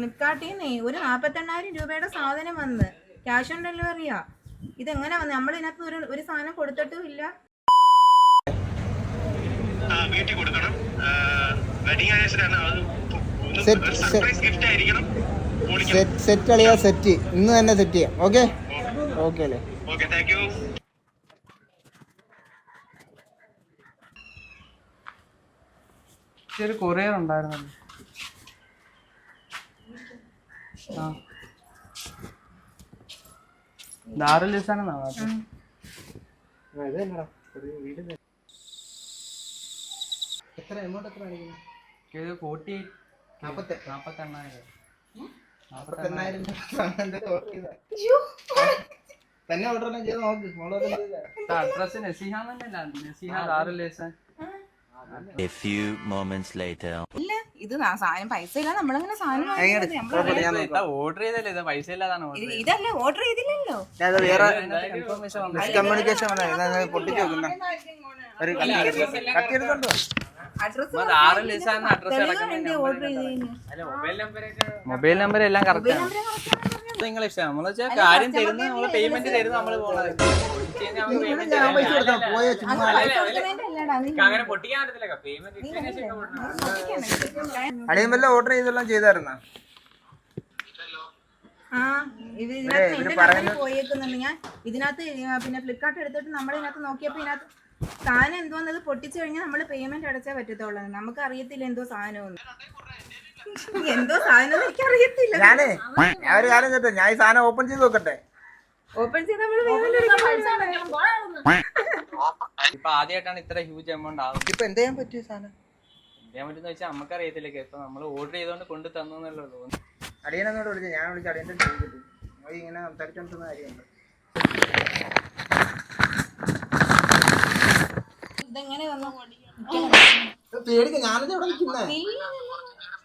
ഫ്ലിപ്കാർട്ടിൽ നിന്ന് ഒരു നാൽപ്പത്തെണ്ണായിരം രൂപയുടെ സാധനം വന്ന്. ക്യാഷ് ഓൺ ഡെലിവറിയാ. ഇതെങ്ങനെ വന്ന്? നമ്മൾ ഇതിനകത്ത് ഒരു ഒരു സാധനം കൊടുത്തിട്ടും ഇല്ല. ആ, വീട്ടിൽ കൊടുക്കണം. വെഡിങ് സർപ്രൈസ് ഗിഫ്റ്റ് ആയിരിക്കണം. സെറ്റ് സെറ്റ് അളിയാ സെറ്റ്. ഇന്ന് തന്നെ സെറ്റ് ചെയ്യാം. ഓക്കെ? ഓക്കെ. അല്ലേ? Okay thank you. ഒരു കൊറിയർ ഉണ്ടായിരുന്നല്ലോ. ആ. ദാറുൽ ലിസാനെന്നാ എത്ര എമൗണ്ട് എത്ര ഇത് ഫോർട്ടി നാപ്പത്തെ. നാപ്പത്തെണ്ണായിരം. നാപ്പത്തെണ്ണായിരം തന്നെ ഓർഡർ ചെയ്ത് നോക്ക്. മോൾ ഓർഡർ ചെയ്ത അഡ്രസ് നസിഹ എന്നല്ല നസീഹ ദാറുൽ A few moments later. ഇത് നാ- സാധനം പൈസ ഇല്ല നമ്മളങ്ങനെ സാധനം. നമ്മൾ ഓർഡർ ചെയ്തല്ലേ? ഇത് പൈസ ഇല്ലാതാണ് ഇത് ഇതല്ലേ ഓർഡർ ചെയ്തില്ലല്ലോ. ഞാൻ വേറെ ഇൻഫർമേഷൻ വന്നു. മിസ്കമ്മ്യൂണിക്കേഷൻ പൊട്ടിച്ച് നോക്കുന്ന ഒരു കത്തി എടുത്തോണ്ടോ അഡ്രസ് ഓർഡർ ചെയ്തതിന് മൊബൈൽ നമ്പർ എല്ലാം കറക്റ്റ് ആണ്. നിങ്ങൾ ഇഷ്ടം. നമ്മൾ വെച്ചാൽ കാര്യം തരുന്ന നമ്മൾ പേയ്മെന്റ് തരുന്ന നമ്മൾ പോണത്. അങ്ങനെ പൊട്ടിക്കാൻ പറ്റത്തില്ല പേയ്മെന്റ് അളിയൻ വല്ല ഓർഡർ ചെയ്തെല്ലാം ചെയ്തായിരുന്ന? ആ ഇത് ഇതിനകത്ത് പോയേക്കുന്നുണ്ട്. ഞാൻ പിന്നെ ഫ്ലിപ്കാർട്ട് എടുത്തിട്ട് നമ്മൾ ഇതിനകത്ത് നോക്കിയപ്പോ ഇതിനകത്ത് സാധനം എന്തോന്നത് പൊട്ടിച്ചു കഴിഞ്ഞാൽ നമ്മൾ പേയ്മെന്റ് അടച്ചാൽ പറ്റത്തുള്ളൂ. നമുക്ക് അറിയത്തില്ല എന്തോ സാധനം എന്തോ സാധനം എനിക്ക് അറിയത്തില്ല ഞാനേ ഞാൻ ഒരു കാര്യം ചെയ്തേ ഞാൻ ഈ സാധനം ഓപ്പൺ ചെയ്ത് നോക്കട്ടെ? ഓപ്പൺ ചെയ്ത് നമ്മൾ ഇപ്പൊ ആദ്യമായിട്ടാണ് ഇത്ര ഹ്യൂജ് എമൗണ്ട് ആവുന്നത്. ഇപ്പൊ എന്ത് ചെയ്യാൻ പറ്റിയ സാധനം? ചെയ്യാൻ പറ്റുന്ന വെച്ചാൽ നമുക്ക് അറിയത്തില്ല ഇപ്പൊ നമ്മൾ ഓർഡർ ചെയ്തോണ്ട് കൊണ്ട് തന്നല്ലേ ഉള്ളൂ. അടിയനോട് വിളിച്ചു ഞാൻ വിളിച്ചു അടിയന്റെ ചോദിച്ചിട്ട് ഇങ്ങനെ സംസാരിച്ചോണ്ടിരുന്ന കാര്യമുണ്ട്. ഇതെങ്ങനെ വന്നു? പേടിക്ക. ഞാനത് ഇവിടെ നിൽക്കുന്നേ?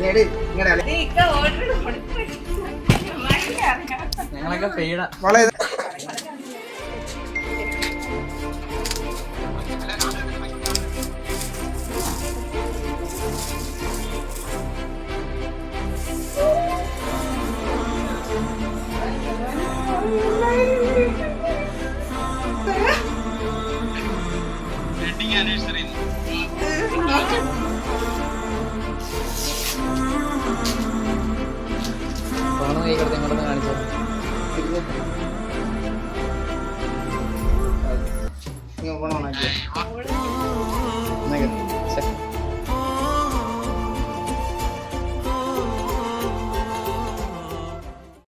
പിടി. ഞങ്ങളൊക്കെ വെഡിങ് ആനിവേഴ്സറി Nongkrong.